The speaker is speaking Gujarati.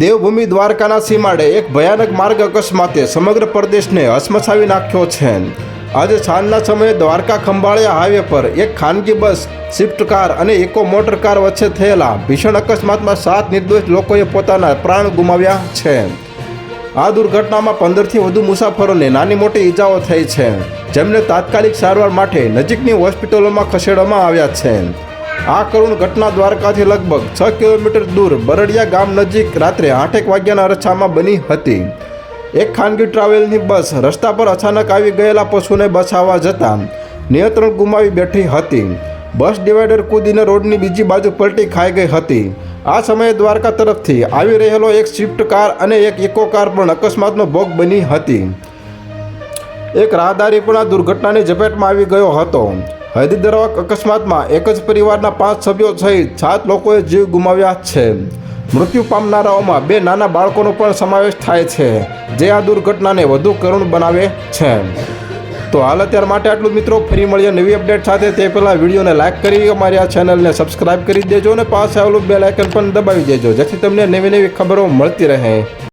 દેવભૂમિ દ્વારકાના સીમાડે એક ભયાનક માર્ગ અકસ્માતે સમગ્ર પ્રદેશને હસમસાવી નાખ્યો છે. આજે સાંજના સમયે દ્વારકા ખંભાળિયા હાઈવે પર એક ખાનગી બસ, સ્વિફ્ટ કાર અને ઇકો મોટર કાર વચ્ચે થયેલા ભીષણ અકસ્માતમાં સાત નિર્દોષ લોકોએ પોતાના પ્રાણ ગુમાવ્યા છે. આ દુર્ઘટનામાં પંદરથી વધુ મુસાફરોને નાની મોટી ઈજાઓ થઈ છે, જેમને તાત્કાલિક સારવાર માટે નજીકની હોસ્પિટલોમાં ખસેડવામાં આવ્યા છે. આ કરુણ ઘટના દ્વારકાથી લગભગ છ કિલોમીટર દૂર બરડિયા ગામ નજીક રાત્રે આઠેક વાગ્યાના અરછામાં બની હતી. એક ખાનગી ટ્રાવેલની બસ રસ્તા પર અચાનક આવી ગયેલા પશુને બચાવવા જતાં નિયંત્રણ ગુમાવી બેઠી હતી. બસ ડિવાઈડર કૂદીને રોડની બીજી બાજુ પલટી ખાઈ ગઈ હતી. આ સમયે દ્વારકા તરફથી આવી રહેલો એક સ્વિફ્ટ કાર અને એક ઇકો કાર પણ અકસ્માતનો ભોગ બની હતી. એક રાહદારી પણ આ દુર્ઘટનાની ઝપેટમાં આવી ગયો હતો. હૈદરાબાદ અકસ્માતમાં એક જ પરિવારના પાંચ સભ્યો સહિત સાત લોકોએ જીવ ગુમાવ્યા છે. મૃત્યુ પામનારાઓમાં બે નાના બાળકોનો પણ સમાવેશ થાય છે, જે આ દુર્ઘટનાને વધુ કરુણ બનાવે છે. તો હાલ અત્યાર માટે આટલું મિત્રો, ફરી મળીએ નવી અપડેટ સાથે. તે પહેલાં વિડીયોને લાઇક કરી અમારી આ ચેનલને સબસ્ક્રાઇબ કરી દેજો અને પાસે આવેલું બેલ આઇકન પણ દબાવી દેજો, જેથી તમને નવી નવી ખબરો મળતી રહે.